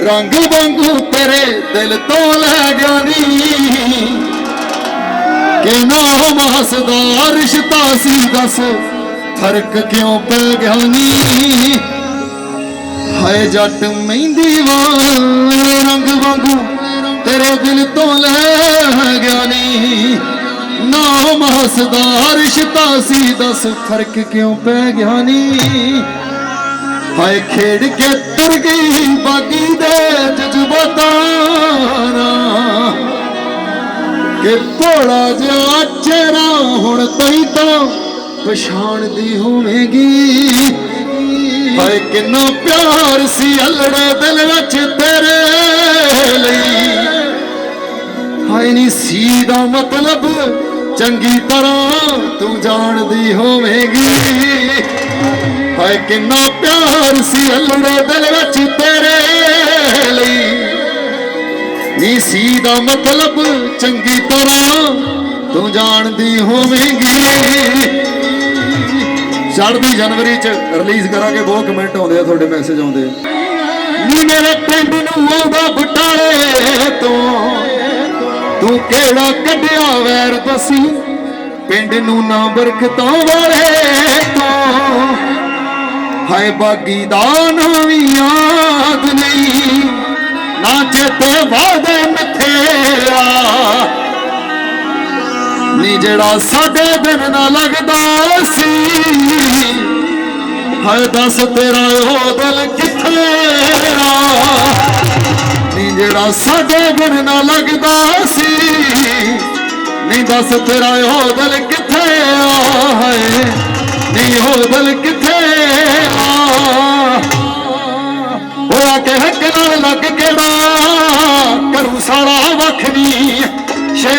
ਰੰਗ ਵਾਂਗੂ ਤੇਰੇ ਦਿਲ ਤੋਂ ਲੈ ਗਿਆ ਨੀ ਕਿ ਨਾਮ ਹੱਸਦਾ ਰਿਸ਼ਤਾ ਸੀ ਦੱਸ, ਫ਼ਰਕ ਕਿਉਂ ਪੈ ਗਿਆ ਨੀ? ਹਾਏ ਜੱਟ ਮਹਿੰਦੀ ਵਾਲੇ, ਰੰਗ ਵਾਂਗੂ ਤੇਰੇ ਦਿਲ ਤੋਂ ਲੈ ਗਿਆ ਨੀ ਨਾਮ ਹੱਸਦਾ ਰਿਸ਼ਤਾ ਸੀ ਦੱਸ, ਫ਼ਰਕ ਕਿਉਂ ਪੈ ਗਿਆ ਨੀ? ਹਾਏ ਖੇਡ ਕੇ ਤੁਰ ਗਈ ਬਾਗੀ ਦੇ ਜਜ਼ਬਾਤਾਂ ਨਾਲ। ਕਿ ਭੋਲਾ ਜਿਹਾ ਚਿਹਰਾ ਹੁਣ ਤਈ ਤਾਂ ਪਛਾਣਦੀ ਹੋਵੇਗੀ। ਹਾਏ ਕਿੰਨਾ ਪਿਆਰ ਸੀ ਅਲੜੇ ਦਿਲ ਵਿੱਚ ਤੇਰੇ ਲਈ। ਹਾਏ ਨੀ ਸੀ ਦਾ ਮਤਲਬ ਚੰਗੀ ਤਰ੍ਹਾਂ ਤੂੰ ਜਾਣਦੀ ਹੋਵੇਂਗੀ। ਹਾਏ ਕਿੰਨਾ ਪਿਆਰ ਸੀ ਅਲੜੇ ਦਿਲ ਵਿੱਚ ਤੇਰੇ ਲਈ। ਨੀ ਸੀ ਦਾ ਮਤਲਬ ਚੰਗੀ ਤਰ੍ਹਾਂ ਤੂੰ ਜਾਣਦੀ ਹੋਵੇਂਗੀ। ਚੜ੍ਹਦੀ ਜਨਵਰੀ ਚ ਰਿਲੀਜ਼ ਕਰਾਂਗੇ ਬਹੁਤ ਕਮੈਂਟ ਆਉਂਦੇ ਆ ਤੁਹਾਡੇ ਮੈਸੇਜ ਆਉਂਦੇ। ਨੀ ਮੇਰੇ ਪਿੰਡ ਨੂੰ ਆਉਂਦਾ ਬਟਾਲੇ ਤੋਂ। ਤੂੰ ਕਿਹੜਾ ਕੱਢਿਆ ਵੈਰ ਦਸੀ? ਪਿੰਡ ਨੂੰ ਨਾ ਬਰਕਤਾਂ ਵਾਲੇ ਹਾਏ ਬਾਗੀ ਦਾ ਨਾਂ ਵੀ ਯਾਦ ਨਹੀਂ। ਨਾ ਚੇਤੇ ਵਾਦੇ ਮਿੱਥਿਆ ਨੀ ਜਿਹੜਾ ਸਾਡੇ ਦਿਨ ਨਾ ਲੱਗਦਾ ਸੀ। ਹਾਏ ਦੱਸ ਤੇਰਾ ਉਹ ਦਿਲ ਕਿੱਥੇ ਆ। ਨੀ ਜਿਹੜਾ ਸਾਡੇ ਦਿਨ ਨਾ ਲੱਗਦਾ ਸੀ। ਨਹੀਂ ਦੱਸ ਤੇਰਾ ਉਹ ਦਿਲ ਕਿੱਥੇ